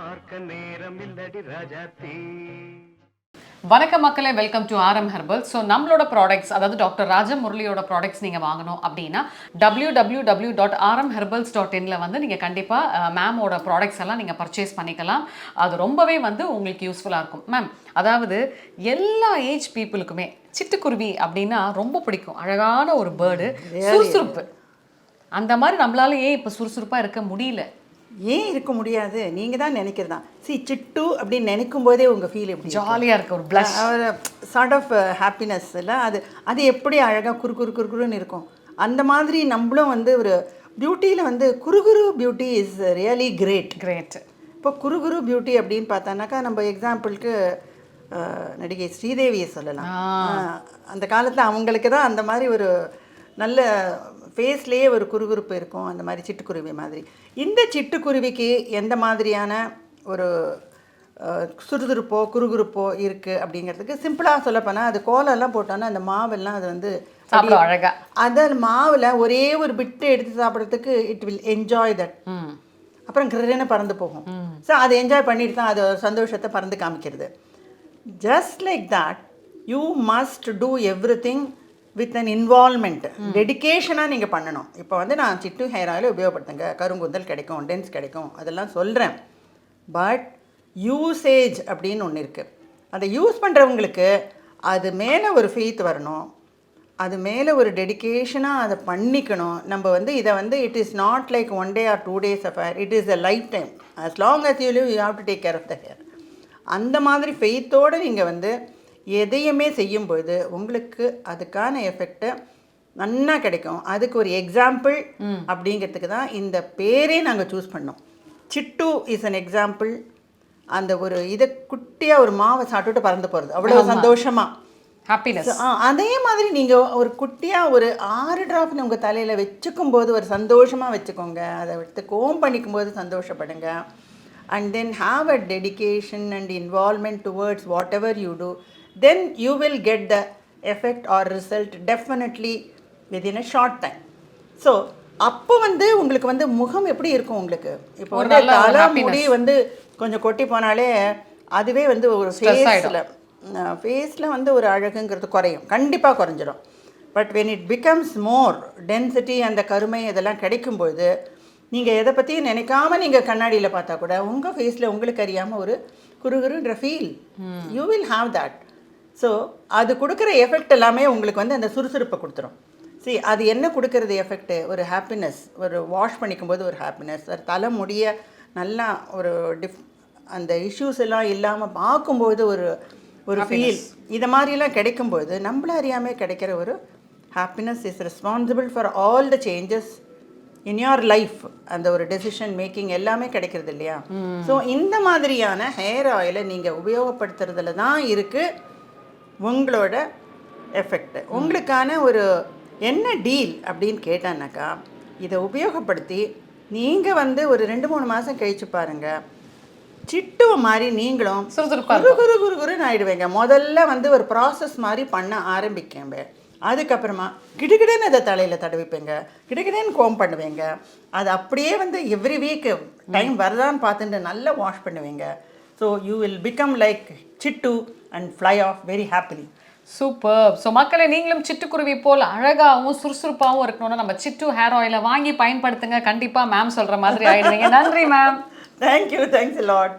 பார்க்க நேரம் இல்லடி ராஜாத்தி வணக்கம் மக்களே welcome to RM herbal so நம்மளோட ப்ராடக்ட்ஸ் அதாவது டாக்டர் ராஜமுரளியோட ப்ராடக்ட்ஸ் நீங்கள் வாங்கணும் அப்படின்னா W W W dot RM herbals dot இனில் வந்து நீங்கள் கண்டிப்பாக மேமோட ப்ராடக்ட்ஸ் எல்லாம் நீங்கள் பர்ச்சேஸ் பண்ணிக்கலாம். அது ரொம்பவே வந்து உங்களுக்கு யூஸ்ஃபுல்லாக இருக்கும். மேம் அதாவது எல்லா ஏஜ் பீப்புளுக்குமே சிட்டுக்குருவி அப்படின்னா ரொம்ப பிடிக்கும். அழகான ஒரு பேர்டு சுறுசுறுப்பு. அந்த மாதிரி நம்மளால ஏன் இப்போ சுறுசுறுப்பாக இருக்க முடியல. ஏன் இருக்க முடியாது? நீங்கள் தான் நினைக்கிறதா? சி சிட்டு அப்படின்னு நினைக்கும் போதே உங்கள் ஃபீல் எப்படி ஜாலியாக இருக்க ஒரு பிளஸ் ஒரு சார்ட் ஆஃப் ஹாப்பினஸ் இல்லை. அது அது எப்படி அழகாக குறு குறு குறுகுறுன்னு இருக்கும். அந்த மாதிரி நம்மளும் வந்து ஒரு பியூட்டியில் வந்து குறுகுறு beauty is really great great இப்போ குறுகுறு பியூட்டி அப்படின்னு பார்த்தானாக்கா நம்ம எக்ஸாம்பிளுக்கு நடிகை ஸ்ரீதேவியை சொல்லலாம். அந்த காலத்தில் அவங்களுக்கு தான் அந்த மாதிரி ஒரு நல்ல ஃபேஸ்லேயே ஒரு குறுகுறுப்பு இருக்கும் அந்த மாதிரி சிட்டுக்குருவி மாதிரி. இந்த சிட்டுக்குருவிக்கு எந்த மாதிரியான ஒரு சுறுசுறுப்போ குறுகுறுப்போ இருக்குது அப்படிங்கிறதுக்கு சிம்பிளாக சொல்லப்போனால் அது கோலம்லாம் போட்டோன்னா அந்த மாவெல்லாம் அது வந்து சாப்பிடும் அழகா. அதன் மாவில் ஒரே ஒரு பிட்டு எடுத்து சாப்பிட்றதுக்கு இட் வில் என்ஜாய் தட் அப்புறம் கிரன்னு பறந்து போகும். ஸோ அதை என்ஜாய் பண்ணிட்டு தான் அது ஒரு சந்தோஷத்தை பறந்து காமிக்கிறது. Just like that you must do everything with an involvement டெடிக்கேஷனாக நீங்கள் பண்ணணும். இப்போ வந்து நான் சிட்டு ஹேர் ஆயில் உபயோகப்படுத்துங்க கருங்குந்தல் கிடைக்கும் டென்ஸ் கிடைக்கும். அதெல்லாம் சொல்கிறேன் பட் யூசேஜ் அப்படின்னு ஒன்று இருக்குது அதை யூஸ் பண்ணுறவங்களுக்கு அது மேலே ஒரு ஃபெய்த் வரணும். அது மேலே ஒரு டெடிகேஷனாக அதை பண்ணிக்கணும். நம்ம வந்து இதை வந்து it is not like one day or two days affair it is a lifetime as long as you live you have to take care of the hair அந்த மாதிரி ஃபெய்த்தோடு நீங்கள் வந்து எதையுமே செய்யும்பொழுது உங்களுக்கு அதுக்கான எஃபெக்டை நன்னா கிடைக்கும். அதுக்கு ஒரு எக்ஸாம்பிள் அப்படிங்கிறதுக்கு தான் இந்த பேரே நாங்கள் சூஸ் பண்ணோம். சிட்டு இஸ் an எக்ஸாம்பிள் அந்த ஒரு இதை குட்டியாக ஒரு மாவை சாப்பிட்டுட்டு பறந்து போகிறது அவ்வளோ சந்தோஷமாக ஹாப்பினஸ் அதே மாதிரி நீங்கள் ஒரு குட்டியாக ஒரு ஆறு ட்ராப்னு உங்கள் தலையில் வச்சுக்கும் போது ஒரு சந்தோஷமாக வச்சுக்கோங்க. அதை எடுத்து கோம் பண்ணிக்கும் போது சந்தோஷப்படுங்க. And then have a dedication and involvement towards whatever you do then you will get the effect or result definitely within a short time so அப்போ வந்து உங்களுக்கு வந்து முகம் எப்படி இருக்கும் உங்களுக்கு? இப்போ வந்து தலை. முடி வந்து கொஞ்சம் கொட்டி போனாலே அதுவே வந்து ஒரு. ஃபேஸில் ஃபேஸில் வந்து ஒரு அழகுங்கிறது குறையும். கண்டிப்பாக குறைஞ்சிடும் but when it becomes more density அந்த கருமை இதெல்லாம் கிடைக்கும்பொழுது நீங்கள் எதை பற்றியும் நினைக்காம நீங்கள் கண்ணாடியில் பார்த்தா கூட உங்கள் ஃபேஸில் உங்களுக்கு அறியாமல் ஒரு குறுகுறுன்ற feel you will have that so அது கொடுக்குற எஃபெக்ட் எல்லாமே உங்களுக்கு வந்து அந்த சுறுசுறுப்பை கொடுத்துரும். See அது என்ன கொடுக்கறது எஃபெக்ட்டு ஒரு ஹாப்பினஸ் ஒரு வாஷ் பண்ணிக்கும்போது ஒரு ஹாப்பினஸ் ஒரு தலை முடிய நல்லா ஒரு டிஃப் அந்த இஷ்யூஸ் எல்லாம் இல்லாமல் பார்க்கும்போது ஒரு ஒரு ஃபீல் இதை மாதிரிலாம் கிடைக்கும்போது நம்மள அறியாமல் கிடைக்கிற ஒரு happiness is responsible for all the changes in your life அந்த ஒரு டெசிஷன் மேக்கிங் எல்லாமே கிடைக்கிறது இல்லையா? ஸோ இந்த மாதிரியான ஹேர் ஆயிலை நீங்கள் உபயோகப்படுத்துறதுல தான் இருக்குது உங்களோட எஃபெக்ட் உங்களுக்கான ஒரு என்ன டீல் அப்படின்னு கேட்டானாக்கா இதை உபயோகப்படுத்தி நீங்கள் வந்து ஒரு ரெண்டு மூணு மாதம் கழிச்சு பாருங்க. சிட்டுவை மாதிரி நீங்களும் குரு குரு குரு குருன்னு ஆயிடுவேங்க. முதல்ல வந்து ஒரு ப்ராசஸ் மாதிரி பண்ண ஆரம்பிக்கங்க. அதுக்கப்புறமா கிடுகிடுன்னு அதை தலையில் தடவிப்பேங்க. கிடுகிடுன்னு கோம் பண்ணுவேங்க. அது அப்படியே வந்து எவ்ரி வீக் டைம் வருதான்னு பார்த்துட்டு நல்லா வாஷ் பண்ணுவேங்க. So you will become like situ and fly off very happily super so மக்களை நீங்களும் சிட்டுக்குருவி போல் அழகாகவும் சுறுசுறுப்பாகவும் இருக்கணும்னா நம்ம சிட்டு ஹேர் ஆயிலை வாங்கி பயன்படுத்துங்க. கண்டிப்பாக மேம் சொல்கிற மாதிரி ஆயிடுவீங்க. நன்றி மேம் தேங்க்யூ தேங்க்ஸ் லாட்